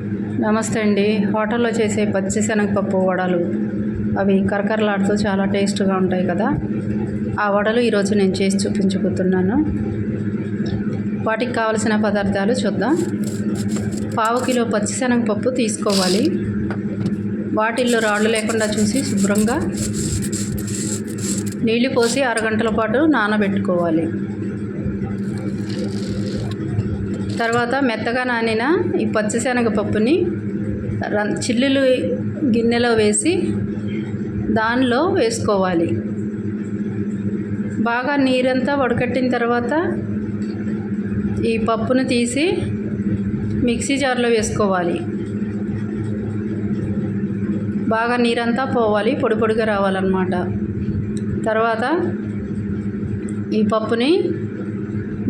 నమస్తే అండి. హోటల్లో చేసే పచ్చిశనగపప్పు వడలు. అవి కరకరలాడుతూ చాలా టేస్ట్గా ఉంటాయి కదా. ఆ వడలు ఈరోజు నేను చేసి చూపించబోతున్నాను. వాటికి కావలసిన పదార్థాలు చూద్దాం. పావు కిలో పచ్చిశనగపప్పు తీసుకోవాలి. వాటిల్లో రాళ్ళు లేకుండా చూసి శుభ్రంగా నీళ్ళు పోసి అరగంటల పాటు నానబెట్టుకోవాలి. తర్వాత మెత్తగా నానిన ఈ పచ్చిశనగపప్పుని ర- చిల్లులు గిన్నెలో వేసి దానిలో వేసుకోవాలి. బాగా నీరంతా వడకట్టిన తర్వాత ఈ పప్పును తీసి మిక్సీ జార్లో వేసుకోవాలి. బాగా నీరంతా పోవాలి పొడి పొడిగా రావాలన్నమాట. తర్వాత ఈ పప్పుని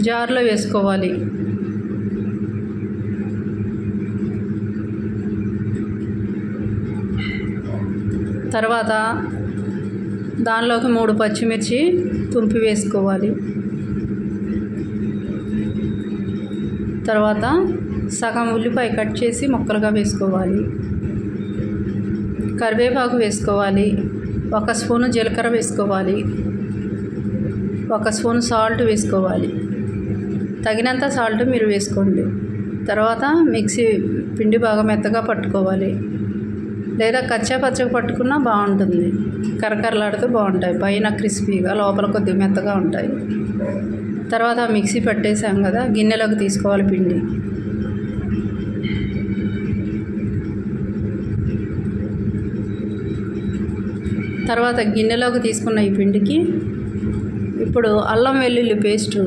జార్లో వేసుకోవాలి. తర్వాత దానిలోకి మూడు పచ్చిమిర్చి తుంపి వేసుకోవాలి. తర్వాత సగం ఉల్లిపాయ కట్ చేసి ముక్కలుగా వేసుకోవాలి. కరివేపాకు వేసుకోవాలి. ఒక స్పూను జీలకర్ర వేసుకోవాలి. ఒక స్పూన్ సాల్ట్ వేసుకోవాలి. తగినంత సాల్ట్ మీరు వేసుకోండి. తర్వాత మిక్సీ పిండి బాగా మెత్తగా పట్టుకోవాలి. లేదా కచ్చా పచ్చగా పట్టుకున్నా బాగుంటుంది. కరకరలాడుతూ బాగుంటాయి. పైన క్రిస్పీగా లోపల కొద్దిగా మెత్తగా ఉంటాయి. తర్వాత మిక్సీ పట్టేసాం కదా గిన్నెలోకి తీసుకోవాలి పిండి. తర్వాత గిన్నెలోకి తీసుకున్న ఈ పిండికి ఇప్పుడు అల్లం వెల్లుల్లి పేస్టు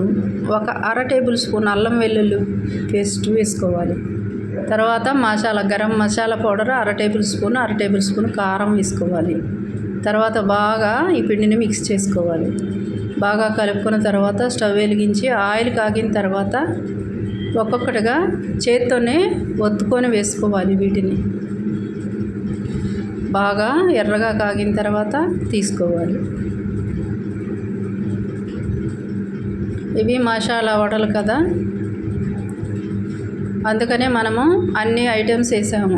ఒక అర టేబుల్ స్పూన్ అల్లం వెల్లుల్లి పేస్ట్ వేసుకోవాలి. తర్వాత మసాలా గరం మసాలా పౌడర్ అర టేబుల్ స్పూన్ అర టేబుల్ స్పూన్ కారం వేసుకోవాలి. తర్వాత బాగా ఈ పిండిని మిక్స్ చేసుకోవాలి. బాగా కలుపుకున్న తర్వాత స్టవ్ వెలిగించి ఆయిల్ కాగిన తర్వాత ఒక్కొక్కటిగా చేత్తోనే ఒత్తుకొని వేసుకోవాలి వీటిని. బాగా ఎర్రగా కాగిన తర్వాత తీసుకోవాలి. ఇవి మసాలా వడలు కదా. అందుకనే మనము అన్ని ఐటమ్స్ వేసాము.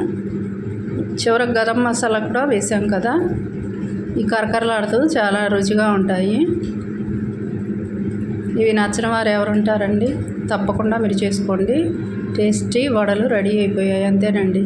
చివరికి గరం మసాలా కూడా వేసాం కదా. ఈ కరకరలాడుతూ చాలా రుచిగా ఉంటాయి. ఇవి నచ్చిన వారు ఎవరు ఉంటారండి తప్పకుండా మీరు చేసుకోండి. టేస్టీ వడలు రెడీ అయిపోయాయి. అంతేనండి.